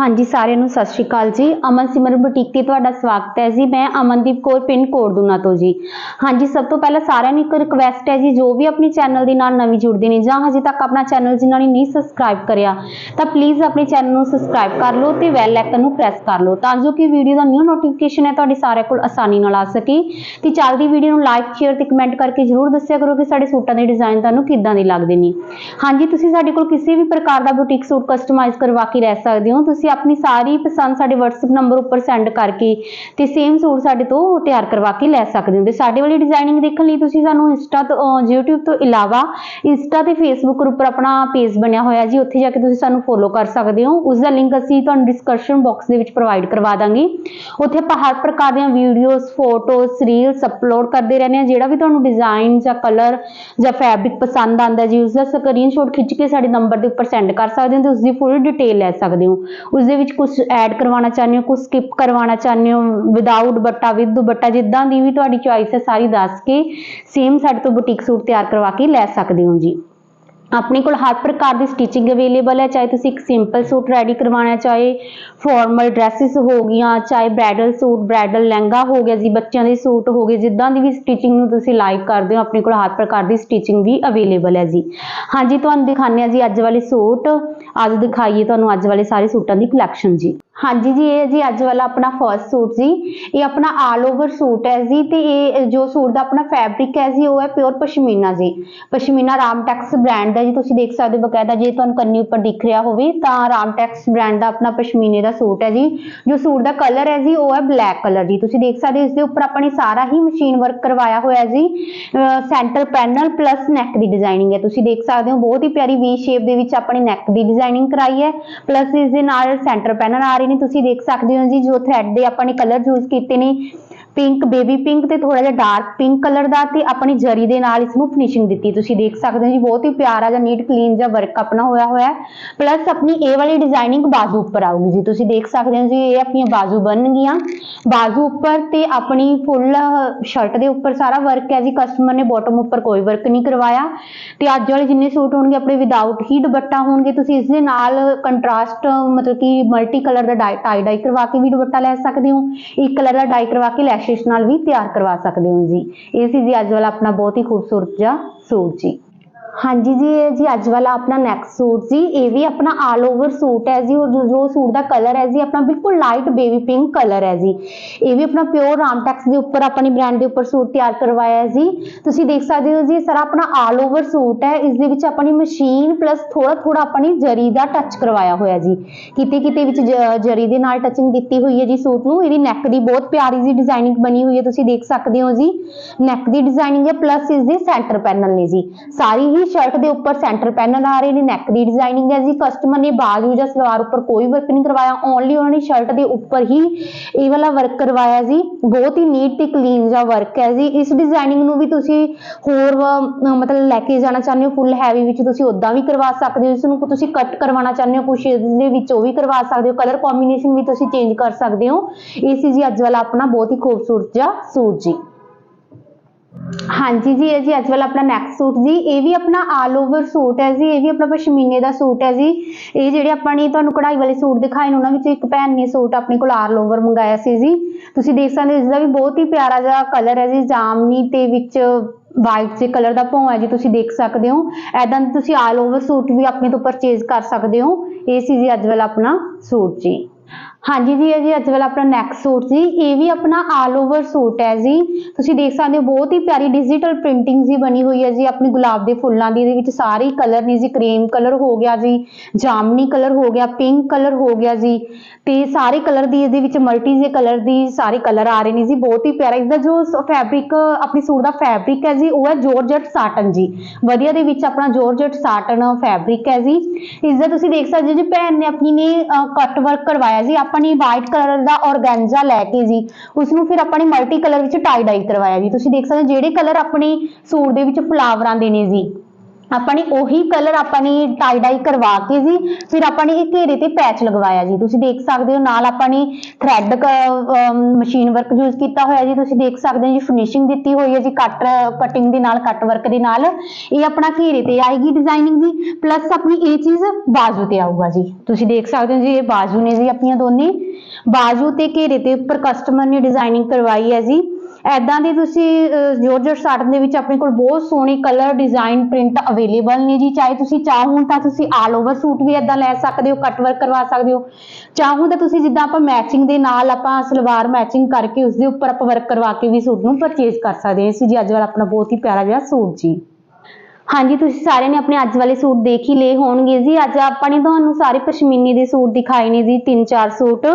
ਹਾਂਜੀ, ਸਾਰਿਆਂ ਨੂੰ ਸਤਿ ਸ਼੍ਰੀ ਅਕਾਲ ਜੀ। ਅਮਨ ਸਿਮਰ ਬੁਟੀਕ ਤੇ ਤੁਹਾਡਾ ਸਵਾਗਤ ਹੈ ਜੀ। ਮੈਂ ਅਮਨਦੀਪ ਕੌਰ, ਪਿੰਡ ਕੋਰਦੂਨਾ ਤੋਂ ਜੀ। ਹਾਂਜੀ, ਸਭ ਤੋਂ ਪਹਿਲਾਂ ਸਾਰਿਆਂ ਨੂੰ ਇੱਕ ਰਿਕਵੈਸਟ ਹੈ ਜੀ, ਜੋ ਵੀ ਆਪਣੀ ਚੈਨਲ ਦੇ ਨਾਲ ਨਵੀਂ ਜੁੜਦੇ ਨੇ ਜਾਂ ਹਜੇ ਤੱਕ ਆਪਣਾ ਚੈਨਲ ਜਿਨ੍ਹਾਂ ਨੇ ਨਹੀਂ ਸਬਸਕ੍ਰਾਈਬ ਕਰਿਆ, ਤਾਂ ਪਲੀਜ਼ ਆਪਣੇ ਚੈਨਲ ਨੂੰ ਸਬਸਕ੍ਰਾਈਬ ਕਰ ਲਓ ਤੇ ਬੈਲ ਆਈਕਨ ਨੂੰ ਪ੍ਰੈਸ ਕਰ ਲਓ ਤਾਂ ਜੋ ਕਿ ਵੀਡੀਓ ਦਾ ਨਿਊ ਨੋਟੀਫਿਕੇਸ਼ਨ ਹੈ ਤੁਹਾਡੇ ਸਾਰਿਆਂ ਕੋਲ ਆਸਾਨੀ ਨਾਲ ਆ ਸਕੇ। ਤੇ ਚੱਲਦੀ ਵੀਡੀਓ ਨੂੰ ਲਾਈਕ ਸ਼ੇਅਰ ਤੇ ਕਮੈਂਟ ਕਰਕੇ ਜਰੂਰ ਦੱਸਿਆ ਕਰੋ ਕਿ ਸਾਡੇ ਸੂਟਾਂ ਦੇ ਡਿਜ਼ਾਈਨ ਤੁਹਾਨੂੰ ਕਿੱਦਾਂ ਦੇ ਲੱਗਦੇ ਨੇ। ਹਾਂਜੀ, ਤੁਸੀਂ ਸਾਡੇ ਕੋਲ ਕਿਸੇ ਵੀ ਪ੍ਰਕਾਰ ਦਾ ਬੁਟੀਕ ਸੂਟ ਕਸਟਮਾਈਜ਼ ਕਰਵਾ ਕੇ ਲੈ ਸਕਦੇ ਹੋ। ਤੁਸੀਂ ਆਪਣੀ ਸਾਰੀ ਪਸੰਦ ਸਾਡੇ WhatsApp ਨੰਬਰ ਉੱਪਰ ਸੈਂਡ ਕਰਕੇ ਤੇ ਸੇਮ ਸੂਟ ਸਾਡੇ ਤੋਂ ਤਿਆਰ ਕਰਵਾ ਕੇ ਲੈ ਸਕਦੇ ਹੋ। ਤੇ ਸਾਡੇ ਵਾਲੀ ਡਿਜ਼ਾਈਨਿੰਗ ਦੇਖਣ ਲਈ ਤੁਸੀਂ ਸਾਨੂੰ ਇੰਸਟਾ ਤੋਂ YouTube ਤੋਂ ਇਲਾਵਾ ਇੰਸਟਾ ਤੇ Facebook ਉੱਪਰ ਆਪਣਾ ਪੇਜ ਬਣਿਆ ਹੋਇਆ ਜੀ। ਉੱਥੇ ਜਾ ਕੇ ਤੁਸੀਂ ਸਾਨੂੰ ਫੋਲੋ ਕਰ ਸਕਦੇ ਹੋ। ਉਸ ਦਾ ਲਿੰਕ ਅਸੀਂ ਤੁਹਾਨੂੰ ਡਿਸਕਸ਼ਨ ਬਾਕਸ ਦੇ ਵਿੱਚ ਪ੍ਰੋਵਾਈਡ ਕਰਵਾ ਦਾਂਗੇ। ਉੱਥੇ ਆਪਾਂ ਹਰ ਪ੍ਰਕਾਰ ਦੀਆਂ ਵੀਡੀਓਜ਼ ਫੋਟੋਜ਼ ਰੀਲਸ ਅਪਲੋਡ ਕਰਦੇ ਰਹਿੰਦੇ ਹਾਂ। ਜਿਹੜਾ ਵੀ ਤੁਹਾਨੂੰ ਡਿਜ਼ਾਈਨ ਜਾਂ ਕਲਰ ਜਾਂ ਫੈਬਰਿਕ ਪਸੰਦ ਆਂਦਾ ਜੀ ਉਸ ਦਾ ਸਕਰੀਨਸ਼ਾਟ ਖਿੱਚ ਕੇ ਸਾਡੇ ਨੰਬਰ ਦੇ ਉੱਪਰ ਸੈਂਡ ਕਰ ਸਕਦੇ ਹੋ ਤੇ ਉਸ ਦੀ ਫੁੱਲ ਡਿਟੇਲ ਲੈ ਸਕਦੇ ਹੋ। ਉਸ ਦੇ ਵਿੱਚ ਕੁਝ ਐਡ ਕਰਵਾਉਣਾ ਚਾਹੁੰਦੇ ਹੋ ਕੁਝ ਸਕਿਪ ਕਰਵਾਉਣਾ ਚਾਹੁੰਦੇ ਹੋ ਵਿਦਆਊਟ ਦੁਪੱਟਾ ਵਿਦ ਦੁਪੱਟਾ, ਜਿੱਦਾਂ ਦੀ ਵੀ ਤੁਹਾਡੀ ਚੁਆਇਸ ਹੈ, ਸਾਰੀ ਦੱਸ ਕੇ ਸੇਮ ਸਾਡੇ ਤੋਂ ਬੁਟੀਕ ਸੂਟ ਤਿਆਰ ਕਰਵਾ ਕੇ ਲੈ ਸਕਦੇ ਹੋ ਜੀ। ਆਪਣੇ ਕੋਲ ਹਰ ਪ੍ਰਕਾਰ ਦੀ ਸਟਿਚਿੰਗ ਅਵੇਲੇਬਲ ਹੈ, ਚਾਹੇ ਤੁਸੀਂ ਇੱਕ ਸਿੰਪਲ ਸੂਟ ਰੈਡੀ ਕਰਵਾਉਣਾ ਚਾਹੇ ਫਾਰਮਲ ਡਰੈਸਸ ਹੋ ਗਈਆਂ, ਚਾਹੇ ਬ੍ਰਾਈਡਲ ਸੂਟ ਬ੍ਰਾਈਡਲ ਲਹਿੰਗਾ ਹੋ ਗਿਆ ਜੀ, ਬੱਚਿਆਂ ਦੇ ਸੂਟ ਹੋ ਗਏ, ਜਿੱਦਾਂ ਦੀ ਵੀ ਸਟਿਚਿੰਗ ਨੂੰ ਤੁਸੀਂ ਲਾਈਕ ਕਰਦੇ ਹੋ, ਆਪਣੇ ਕੋਲ ਹਰ ਪ੍ਰਕਾਰ ਦੀ ਸਟਿਚਿੰਗ ਵੀ ਅਵੇਲੇਬਲ ਹੈ ਜੀ। ਹਾਂਜੀ, ਤੁਹਾਨੂੰ ਦਿਖਾਉਂਦੇ ਹਾਂ ਜੀ ਅੱਜ ਵਾਲੇ ਸੂਟ। ਅੱਜ ਦਿਖਾਈਏ ਤੁਹਾਨੂੰ ਅੱਜ ਵਾਲੇ ਸਾਰੇ ਸੂਟਾਂ ਦੀ ਕਲੈਕਸ਼ਨ ਜੀ। ਹਾਂਜੀ ਜੀ, ਇਹ ਹੈ ਜੀ ਅੱਜ ਵਾਲਾ ਆਪਣਾ ਫਰਸਟ ਸੂਟ ਜੀ। ਇਹ ਆਪਣਾ ਆਲ ਓਵਰ ਸੂਟ ਹੈ ਜੀ ਤੇ ਇਹ ਜੋ ਸੂਟ ਦਾ ਆਪਣਾ ਫੈਬਰਿਕ ਹੈ ਜੀ, ਉਹ ਹੈ ਪਿਓਰ ਪਸ਼ਮੀਨਾ ਜੀ। ਪਸ਼ਮੀਨਾ ਰਾਮਟੈਕਸ ਬ੍ਰਾਂਡ ਦਾ ਜੀ, ਤੁਸੀਂ ਦੇਖ ਸਕਦੇ ਹੋ ਬਕਾਇਦਾ ਜੇ ਤੁਹਾਨੂੰ ਕੰਨੀ ਉੱਪਰ ਦਿਖ ਰਿਹਾ ਹੋਵੇ, ਤਾਂ ਰਾਮਟੈਕਸ ਬ੍ਰਾਂਡ ਦਾ ਆਪਣਾ ਪਸ਼ਮੀਨੇ ਦਾ ਸੂਟ ਹੈ ਜੀ। ਜੋ ਸੂਟ ਦਾ ਕਲਰ ਹੈ ਜੀ, ਉਹ ਹੈ ਬਲੈਕ ਕਲਰ ਜੀ। ਤੁਸੀਂ ਦੇਖ ਸਕਦੇ ਹੋ ਇਸ ਦੇ ਉੱਪਰ ਆਪਾਂ ਨੇ ਸਾਰਾ ਹੀ ਮਸ਼ੀਨ ਵਰਕ ਕਰਵਾਇਆ ਹੋਇਆ ਜੀ। ਸੈਂਟਰ ਪੈਨਲ ਪਲੱਸ ਨੈਕ ਦੀ ਡਿਜ਼ਾਈਨਿੰਗ ਹੈ। ਤੁਸੀਂ ਦੇਖ ਸਕਦੇ ਹੋ ਬਹੁਤ ਹੀ ਪਿਆਰੀ ਵੀ ਸ਼ੇਪ ਦੇ ਵਿੱਚ ਆਪਣੇ ਨੈਕ ਦੀ ਡਿਜ਼ਾਈਨਿੰਗ ਕਰਾਈ ਹੈ। ਪਲੱਸ ਇਸ ਦੇ ਨਾਲ ਸੈਂਟਰ ਪੈਨਲ ਆ ਰਹੇ ਨੇ ਤੁਸੀਂ ਦੇਖ ਸਕਦੇ ਹੋ ਜੀ, ਜੋ ਥ੍ਰੈਡ ਦੇ ਆਪਾਂ ਨੇ ਕਲਰ ਯੂਜ਼ ਕੀਤੇ ਨੇ। ਪਿੰਕ ਬੇਬੀ ਪਿੰਕ ਤੇ ਥੋੜਾ ਜਿਹਾ ਡਾਰਕ ਪਿੰਕ ਕਲਰ ਦਾ ਤੇ ਆਪਣੀ ਜਰੀ ਦੇ ਨਾਲ ਇਸ ਨੂੰ ਫਿਨਿਸ਼ਿੰਗ ਦਿੱਤੀ। ਤੁਸੀਂ ਦੇਖ ਸਕਦੇ ਹੋ ਜੀ, ਬਹੁਤ ਹੀ ਪਿਆਰਾ ਜਿਹਾ ਨੀਟ ਕਲੀਨ ਜਿਹਾ ਵਰਕ ਆਪਣਾ ਹੋਇਆ ਹੋਇਆ ਪਲੱਸ ਆਪਣੀ ਇਹ ਵਾਲੀ ਡਿਜ਼ਾਈਨਿੰਗ ਬਾਜ਼ੂ ਉੱਪਰ ਆਊਗੀ ਜੀ। ਤੁਸੀਂ ਦੇਖ ਸਕਦੇ ਹੋ ਜੀ, ਇਹ ਆਪਣੀਆਂ ਬਾਜ਼ੂ ਬਣਨਗੀਆਂ। ਬਾਜ਼ੂ ਉੱਪਰ ਤੇ ਆਪਣੀ ਫੁੱਲ ਸ਼ਰਟ ਦੇ ਉੱਪਰ ਸਾਰਾ ਵਰਕ ਹੈ ਜੀ। ਕਸਟਮਰ ਨੇ ਬਾਟਮ ਉੱਪਰ ਕੋਈ ਵਰਕ ਨਹੀਂ ਕਰਵਾਇਆ। ਤੇ ਅੱਜ ਵਾਲੇ ਜਿੰਨੇ ਸੂਟ ਹੋਣਗੇ, ਆਪਣੇ ਵਿਦਆਊਟ ਹੀ ਦੁਪੱਟਾ ਹੋਣਗੇ, ਤੁਸੀਂ ਇਸ ਦੇ ਨਾਲ ਕੰਟਰਾਸਟ ਮਤਲਬ ਕਿ ਮਲਟੀ ਕਲਰ ਦਾ ਡਾਈ ਟਾਈ ਡਾਈ ਕਰਵਾ ਕੇ ਵੀ ਦੁਪੱਟਾ ਲੈ ਸਕਦੇ ਹੋ। ਇੱਕ ਕਲਰ ਦਾ ਡਾਈ ਕਰਵਾ ਕੇ ਲੈ ਲੈਸ਼ਿਸ ਨਾਲ ਵੀ ਤਿਆਰ ਕਰਵਾ ਸਕਦੇ ਹੋ ਜੀ। ਇਹ ਸੀ ਜੀ ਅੱਜ ਵਾਲਾ ਆਪਣਾ ਬਹੁਤ ਹੀ ਖੂਬਸੂਰਤ ਜਿਹਾ ਸੂਟ ਜੀ। ਹਾਂਜੀ ਜੀ, ਇਹ ਜੀ ਅੱਜ ਵਾਲਾ ਆਪਣਾ ਨੈਕਸਟ ਸੂਟ ਜੀ, ਇਹ ਵੀ ਆਪਣਾ ਆਲ ਓਵਰ ਸੂਟ ਹੈ ਜੀ, ਔਰ ਜੋ ਸੂਟ ਦਾ ਕਲਰ ਹੈ ਜੀ, ਆਪਣਾ ਬਿਲਕੁਲ ਲਾਈਟ ਬੇਬੀ ਪਿੰਕ ਕਲਰ ਹੈ ਜੀ। ਇਹ ਵੀ ਆਪਣਾ ਪਿਓਰ ਰਾਮਟੈਕਸ ਦੇ ਉੱਪਰ ਆਪਣੀ ਬ੍ਰਾਂਡ ਦੇ ਉੱਪਰ ਸੂਟ ਤਿਆਰ ਕਰਵਾਇਆ ਹੈ ਜੀ। ਤੁਸੀਂ ਦੇਖ ਸਕਦੇ ਹੋ ਜੀ ਸਾਰਾ ਆਪਣਾ ਆਲ ਓਵਰ ਸੂਟ ਹੈ। ਇਸ ਦੇ ਵਿੱਚ ਆਪਣੀ ਮਸ਼ੀਨ ਪਲੱਸ ਥੋੜਾ ਥੋੜਾ ਆਪਣੀ ਜਰੀ ਦਾ ਟੱਚ ਕਰਵਾਇਆ ਹੋਇਆ ਜੀ। ਕਿਤੇ ਕਿਤੇ ਵਿੱਚ ਜਰੀ ਦੇ ਨਾਲ ਟੱਚਿੰਗ ਦਿੱਤੀ ਹੋਈ ਹੈ ਜੀ ਸੂਟ ਨੂੰ। ਇਹਦੀ ਨੈਕ ਦੀ ਬਹੁਤ ਪਿਆਰੀ ਜੀ ਡਿਜ਼ਾਈਨਿੰਗ ਬਣੀ ਹੋਈ ਹੈ, ਤੁਸੀਂ ਦੇਖ ਸਕਦੇ ਹੋ ਜੀ। ਨੈਕ ਦੀ ਡਿਜ਼ਾਈਨਿੰਗ ਹੈ ਪਲੱਸ ਇਸ ਦੇ ਸੈਂਟਰ ਪੈਨਲ ਨੇ ਜੀ। ਸਾਰੀ ਹੀ ਸ਼ਰਟ ਦੇ ਉੱਪਰ ਸੈਂਟਰ ਪੈਨਲ ਆ ਰਹੇ ਨੇ ਨੈਕ ਦੀ ਡਿਜ਼ਾਈਨਿੰਗ ਹੈ ਜੀ। ਕਸਟਮਰ ਨੇ ਬਾਜੂ ਜਾਂ ਸਲਵਾਰ ਉੱਪਰ ਕੋਈ ਵਰਕ ਨਹੀਂ ਕਰਵਾਇਆ ਓਨਲੀ ਉਹਨਾਂ ਨੇ ਸ਼ਰਟ ਦੇ ਉੱਪਰ ਹੀ ਇਹ ਵਾਲਾ ਵਰਕ ਕਰਵਾਇਆ ਜੀ। ਬਹੁਤ ਹੀ ਨੀਟ ਤੇ ਕਲੀਨ ਜਿਹਾ ਵਰਕ ਹੈ ਜੀ। ਇਸ ਡਿਜ਼ਾਈਨਿੰਗ ਨੂੰ ਵੀ ਤੁਸੀਂ ਹੋਰ ਮਤਲਬ ਲੈ ਕੇ ਜਾਣਾ ਚਾਹੁੰਦੇ ਹੋ ਫੁੱਲ ਹੈਵੀ ਵਿੱਚ ਤੁਸੀਂ ਉਦਾਂ ਵੀ ਕਰਵਾ ਸਕਦੇ ਹੋ ਇਸ ਨੂੰ ਤੁਸੀਂ ਕੱਟ ਕਰਵਾਉਣਾ ਚਾਹੁੰਦੇ ਹੋ, ਕੁਛ ਦੇ ਵਿੱਚ ਉਹ ਵੀ ਕਰਵਾ ਸਕਦੇ ਹੋ ਕਲਰ ਕੰਬੀਨੇਸ਼ਨ ਵੀ ਤੁਸੀਂ ਚੇਂਜ ਕਰ ਸਕਦੇ ਹੋ। ਇਹ ਸੀ ਜੀ ਅੱਜ ਵਾਲਾ ਆਪਣਾ ਬਹੁਤ ਹੀ ਖੂਬਸੂਰਤ ਜਿਹਾ ਸੂਟ ਜੀ। ਹਾਂਜੀ ਜੀ, ਇਹ ਜੀ ਅੱਜ ਵਾਲਾ ਆਪਣਾ ਨੈਕਸਟ ਸੂਟ ਜੀ, ਇਹ ਵੀ ਆਪਣਾ ਆਲ ਓਵਰ ਸੂਟ ਹੈ ਜੀ, ਇਹ ਵੀ ਆਪਣਾ ਪਸ਼ਮੀਨੇ ਦਾ ਸੂਟ ਹੈ ਜੀ। ਇਹ ਜਿਹੜੇ ਆਪਾਂ ਨੇ ਤੁਹਾਨੂੰ ਕਢਾਈ ਵਾਲੇ ਸੂਟ ਦਿਖਾਏ ਨੇ, ਉਹਨਾਂ ਵਿੱਚ ਇੱਕ ਭੈਣ ਨੇ ਸੂਟ ਆਪਣੇ ਕੋਲ ਆਲ ਓਵਰ ਮੰਗਾਇਆ ਸੀ ਜੀ। ਤੁਸੀਂ ਦੇਖ ਸਕਦੇ ਹੋ, ਇਸ ਦਾ ਵੀ ਬਹੁਤ ਹੀ ਪਿਆਰਾ ਜਿਹਾ ਕਲਰ ਹੈ ਜੀ, ਜਾਮਨੀ ਤੇ ਵਿੱਚ ਵਾਈਟ ਜੇ ਕਲਰ ਦਾ ਭੌਂ ਹੈ ਜੀ, ਤੁਸੀਂ ਦੇਖ ਸਕਦੇ ਹੋ। ਐਦਾਂ ਦੇ ਤੁਸੀਂ ਆਲ ਓਵਰ ਸੂਟ ਵੀ ਆਪਣੇ ਤੋਂ ਪਰਚੇਜ਼ ਕਰ ਸਕਦੇ ਹੋ। ਇਹ ਸੀ ਜੀ ਅੱਜ ਵਾਲਾ ਆਪਣਾ ਸੂਟ ਜੀ। ਹਾਂਜੀ ਜੀ, ਇਹ ਜੀ ਅੱਜ ਵਾਲਾ ਆਪਣਾ ਨੈਕਸਟ ਸੂਟ ਜੀ, ਇਹ ਵੀ ਆਪਣਾ ਆਲ ਓਵਰ ਸੂਟ ਹੈ ਜੀ। ਤੁਸੀਂ ਦੇਖ ਸਕਦੇ ਹੋ, ਬਹੁਤ ਹੀ ਪਿਆਰੀ ਡਿਜੀਟਲ ਪ੍ਰਿੰਟਿੰਗ ਜੀ ਬਣੀ ਹੋਈ ਹੈ ਜੀ, ਆਪਣੀ ਗੁਲਾਬ ਦੇ ਫੁੱਲਾਂ ਦੀ, ਇਹਦੇ ਵਿੱਚ ਸਾਰੇ ਕਲਰ ਨੇ ਜੀ। ਕਰੀਮ ਕਲਰ ਹੋ ਗਿਆ ਜੀ, ਜਾਮਨੀ ਕਲਰ ਹੋ ਗਿਆ ਪਿੰਕ ਕਲਰ ਹੋ ਗਿਆ ਜੀ। ਤੇ ਸਾਰੇ ਕਲਰ ਦੀ ਇਹਦੇ ਵਿੱਚ ਮਲਟੀ ਜੇ ਕਲਰ ਦੀ ਸਾਰੇ ਕਲਰ ਆ ਰਹੇ ਨੇ ਜੀ। ਬਹੁਤ ਹੀ ਪਿਆਰਾ ਇਸਦਾ ਜੋ ਫੈਬਰਿਕ ਆਪਣੀ ਸੂਟ ਦਾ ਫੈਬਰਿਕ ਹੈ ਜੀ, ਉਹ ਹੈ ਜੋਰਜਟ ਸਾਟਨ ਜੀ। ਵਧੀਆ ਦੇ ਵਿੱਚ ਆਪਣਾ ਜੋਰਜਟ ਸਾਟਨ ਫੈਬਰਿਕ ਹੈ ਜੀ। ਇਸ ਦਾ ਤੁਸੀਂ ਦੇਖ ਸਕਦੇ ਹੋ ਜੀ, ਭੈਣ ਨੇ ਆਪਣੀ ਨੇ ਕੱਟ ਵਰਕ ਕਰਵਾਇਆ ਜੀ ਆਪਾਂ ਨੇ ਵਾਈਟ ਕਲਰ ਦਾ ਔਰਗੈਂਜਾ ਲੈ ਕੇ ਜੀ ਉਸ ਨੂੰ ਫਿਰ ਆਪਾਂ ਨੇ ਮਲਟੀ ਕਲਰ ਵਿੱਚ ਟਾਈ ਡਾਈ ਕਰਵਾਇਆ ਜੀ। ਤੁਸੀਂ ਦੇਖ ਸਕਦੇ ਹੋ ਜਿਹੜੇ ਕਲਰ ਆਪਣੇ ਸੂਟ ਦੇ ਵਿੱਚ ਫਲਾਵਰਾਂ ਦੇ ਨੇ ਜੀ। ਆਪਾਂ ਨੇ ਉਹੀ ਕਲਰ ਆਪਾਂ ਨੇ ਟਾਈ ਡਾਈ ਕਰਵਾ ਕੇ ਜੀ, ਫਿਰ ਆਪਾਂ ਨੇ ਇਹ ਘੇਰੇ ਤੇ ਪੈਚ ਲਗਵਾਇਆ ਜੀ। ਤੁਸੀਂ ਦੇਖ ਸਕਦੇ ਹੋ, ਨਾਲ ਆਪਾਂ ਨੇ ਥ੍ਰੈਡ ਮਸ਼ੀਨ ਵਰਕ ਯੂਜ਼ ਕੀਤਾ ਹੋਇਆ ਜੀ। ਤੁਸੀਂ ਦੇਖ ਸਕਦੇ ਹੋ ਜੀ ਫਿਨਿਸ਼ਿੰਗ ਦਿੱਤੀ ਹੋਈ ਹੈ ਜੀ ਕੱਟ ਕਟਿੰਗ ਦੇ ਨਾਲ ਕੱਟ ਵਰਕ ਦੇ ਨਾਲ। ਇਹ ਆਪਣਾ ਘੇਰੇ ਤੇ ਆਏਗੀ ਡਿਜ਼ਾਈਨਿੰਗ ਜੀ ਪਲੱਸ ਆਪਣੀ ਇਹ ਚੀਜ਼ ਬਾਜੂ ਤੇ ਆਊਗਾ ਜੀ। ਤੁਸੀਂ ਦੇਖ ਸਕਦੇ ਹੋ ਜੀ, ਇਹ ਬਾਜੂ ਨੇ ਜੀ ਆਪਣੀਆਂ ਦੋਨੇ। ਬਾਜੂ ਤੇ ਘੇਰੇ ਤੇ ਉੱਪਰ ਕਸਟਮਰ ਨੇ ਡਿਜ਼ਾਈਨਿੰਗ ਕਰਵਾਈ ਹੈ ਜੀ। ਐਦਾਂ ਦੀ ਤੁਸੀਂ ਜੋਰਜਟ ਸਾਟਨ ਦੇ ਵਿੱਚ ਆਪਣੇ ਕੋਲ ਬਹੁਤ ਸੋਹਣੇ ਕਲਰ ਡਿਜ਼ਾਈਨ ਪ੍ਰਿੰਟ ਅਵੇਲੇਬਲ ਨੇ ਜੀ। ਚਾਹੇ ਤੁਸੀਂ ਚਾਹੋ ਤਾਂ ਤੁਸੀਂ ਆਲ ਓਵਰ ਸੂਟ ਵੀ ਐਦਾਂ ਲੈ ਸਕਦੇ ਹੋ ਕੱਟ ਵਰਕ ਕਰਵਾ ਸਕਦੇ ਹੋ। ਚਾਹੋ ਤਾਂ ਤੁਸੀਂ ਜਿੱਦਾਂ ਆਪਾਂ ਮੈਚਿੰਗ ਦੇ ਨਾਲ ਆਪਾਂ ਸਲਵਾਰ ਮੈਚਿੰਗ ਕਰਕੇ ਉਸ ਦੇ ਉੱਪਰ ਆਪਾਂ ਵਰਕ ਕਰਵਾ ਕੇ ਵੀ ਸੂਟ ਨੂੰ ਪਰਚੇਜ਼ ਕਰ ਸਕਦੇ ਹਾਂ। ਇਸ ਜੀ ਅੱਜ ਵਾਲਾ ਆਪਣਾ ਬਹੁਤ ਹੀ ਪਿਆਰਾ ਜਿਹਾ ਸੂਟ ਜੀ। ਹਾਂਜੀ, ਤੁਸੀਂ ਸਾਰਿਆਂ ਨੇ ਆਪਣੇ ਅੱਜ ਵਾਲੇ ਸੂਟ ਦੇਖ ਹੀ ਲਏ ਹੋਣਗੇ ਜੀ। ਅੱਜ ਆਪਾਂ ਨੇ ਤੁਹਾਨੂੰ ਸਾਰੇ ਪਸ਼ਮੀਨੇ ਦੇ ਸੂਟ ਦਿਖਾਏ ਨੇ ਜੀ, ਤਿੰਨ ਚਾਰ ਸੂਟ।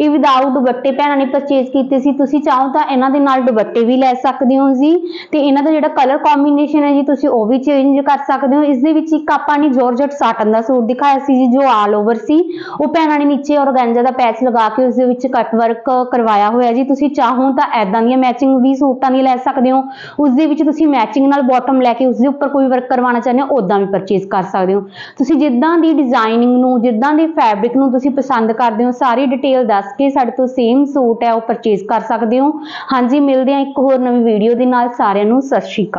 ਇਹ ਵਿਦਆਊਟ ਦੁਪੱਟੇ ਭੈਣਾਂ ਨੇ ਪਰਚੇਜ਼ ਕੀਤੇ ਸੀ। ਤੁਸੀਂ ਚਾਹੋ ਤਾਂ ਇਹਨਾਂ ਦੇ ਨਾਲ ਦੁਪੱਟੇ ਵੀ ਲੈ ਸਕਦੇ ਹੋ ਜੀ। ਤੇ ਇਹਨਾਂ ਦਾ ਜਿਹੜਾ ਕਲਰ ਕੰਬੀਨੇਸ਼ਨ ਹੈ ਜੀ, ਤੁਸੀਂ ਉਹ ਵੀ ਚੇਂਜ ਕਰ ਸਕਦੇ ਹੋ। ਇਸ ਦੇ ਵਿੱਚ ਇੱਕ ਆਪਾਂ ਨੇ ਜਾਰਜਟ ਸਾਟਨ ਦਾ ਸੂਟ ਦਿਖਾਇਆ ਸੀ ਜੀ, ਜੋ ਆਲ ਓਵਰ ਸੀ। ਉਹ ਭੈਣਾਂ ਨੇ ਨੀਚੇ ਔਰਗੈਂਜਾ ਦਾ ਪੈਚ ਲਗਾ ਕੇ ਉਸ ਦੇ ਵਿੱਚ ਕਟ ਵਰਕ ਕਰਵਾਇਆ ਹੋਇਆ ਜੀ। ਤੁਸੀਂ ਚਾਹੋ ਤਾਂ ਐਦਾਂ ਦੀਆਂ ਮੈਚਿੰਗ ਵੀ ਸੂਟਾਂ ਦੀ ਲੈ ਸਕਦੇ ਹੋ। ਉਸ ਦੇ ਵਿੱਚ ਤੁਸੀਂ ਮੈਚਿੰਗ ਨਾਲ ਬਾਟਮ ਲੈ ਕੇ ਉਸ ਦੇ ਉੱਪਰ ਕੋਈ ਵਰਕ ਕਰਵਾਉਣਾ ਚਾਹੁੰਦੇ ਹੋ ਉਦਾਂ ਵੀ ਪਰਚੇਜ਼ ਕਰ ਸਕਦੇ ਹੋ। ਤੁਸੀਂ ਜਿੱਦਾਂ ਦੀ ਡਿਜ਼ਾਈਨਿੰਗ ਨੂੰ, ਜਿੱਦਾਂ ਦੀ ਫੈਬਰਿਕ ਨੂੰ ਤੁਸੀਂ ਪਸੰਦ ਕਰਦੇ ਹੋ, ਸਾਰੀ ਡਿਟੇਲ ਦੱਸ ਕੇ ਸਾਡੇ ਤੋਂ ਸੇਮ ਸੂਟ ਹੈ, ਉਹ ਪਰਚੇਸ ਕਰ ਸਕਦੇ ਹੋ। ਹਾਂਜੀ, ਮਿਲਦੇ ਹਾਂ ਇੱਕ ਹੋਰ ਨਵੀਂ ਵੀਡੀਓ ਦੇ ਨਾਲ, ਸਾਰਿਆਂ ਨੂੰ ਸਤਿ ਸ਼੍ਰੀ ਅਕਾਲ।